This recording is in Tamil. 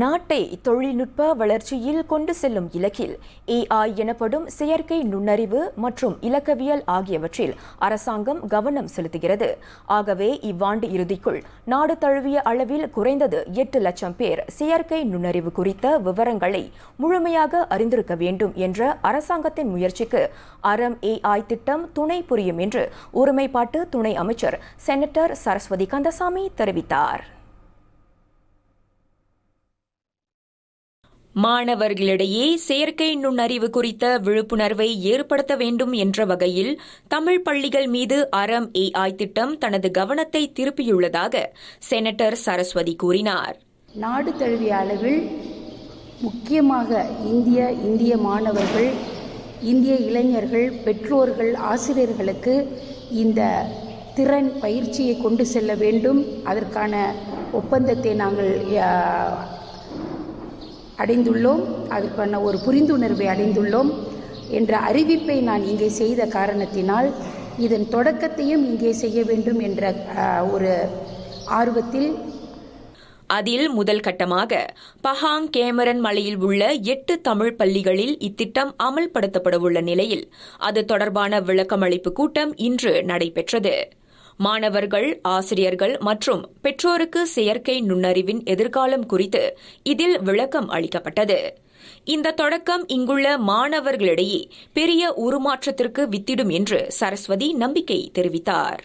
நாட்டை தொழில்நுட்ப வளர்ச்சியில் கொண்டு செல்லும் இலக்கில் ஏஐ எனப்படும் செயற்கை நுண்ணறிவு மற்றும் இலக்கவியல் ஆகியவற்றில் அரசாங்கம் கவனம் செலுத்துகிறது. ஆகவே இவ்வாண்டு இறுதிக்குள் நாடு தழுவிய அளவில் குறைந்தது எட்டு லட்சம் பேர் செயற்கை நுண்ணறிவு குறித்த விவரங்களை முழுமையாக அறிந்திருக்க வேண்டும் என்ற அரசாங்கத்தின் முயற்சிக்கு அறம் ஏஐ திட்டம் துணை புரியும் என்று ஒருமைப்பாட்டு துணை அமைச்சர் செனட்டர் சரஸ்வதி கந்தசாமி தெரிவித்தார். மாணவர்களிடையே செயற்கை நுண்ணறிவு குறித்த விழிப்புணர்வை ஏற்படுத்த வேண்டும் என்ற வகையில் தமிழ் பள்ளிகள் மீது அறம் ஏஐ திட்டம் தனது கவனத்தை திருப்பியுள்ளதாக செனட்டர் சரஸ்வதி கூறினார். நாடு தழுவிய அளவில் முக்கியமாக இந்திய இந்திய மாணவர்கள் இந்திய இளைஞர்கள் பெற்றோர்கள் ஆசிரியர்களுக்கு இந்த திறன் பயிற்சியை கொண்டு செல்ல வேண்டும். அதற்கான ஒப்பந்தத்தை நாங்கள் அடைந்துள்ளோம். அதற்கான ஒரு புரிந்துணர்வை அடைந்துள்ளோம் என்ற அறிவிப்பை நான் இங்கே செய்த காரணத்தினால் இதன் தொடக்கத்தையும் இங்கே செய்ய வேண்டும் என்ற ஒரு ஆர்வத்தில் அதில் முதல் கட்டமாக பஹாங் கேமரன் மலையில் உள்ள எட்டு தமிழ் பள்ளிகளில் இத்திட்டம் அமல்படுத்தப்படவுள்ள நிலையில் அது தொடர்பான விளக்கமளிப்பு கூட்டம் இன்று நடைபெற்றது. மாணவர்கள் ஆசிரியர்கள் மற்றும் பெற்றோருக்கு செயற்கை நுண்ணறிவின் எதிர்காலம் குறித்து இதில் விளக்கம் அளிக்கப்பட்டது. இந்த தொடக்கம் இங்குள்ள மாணவர்களிடையே பெரிய உருமாற்றத்திற்கு வித்திடும் என்று சரஸ்வதி நம்பிக்கை தெரிவித்தார்.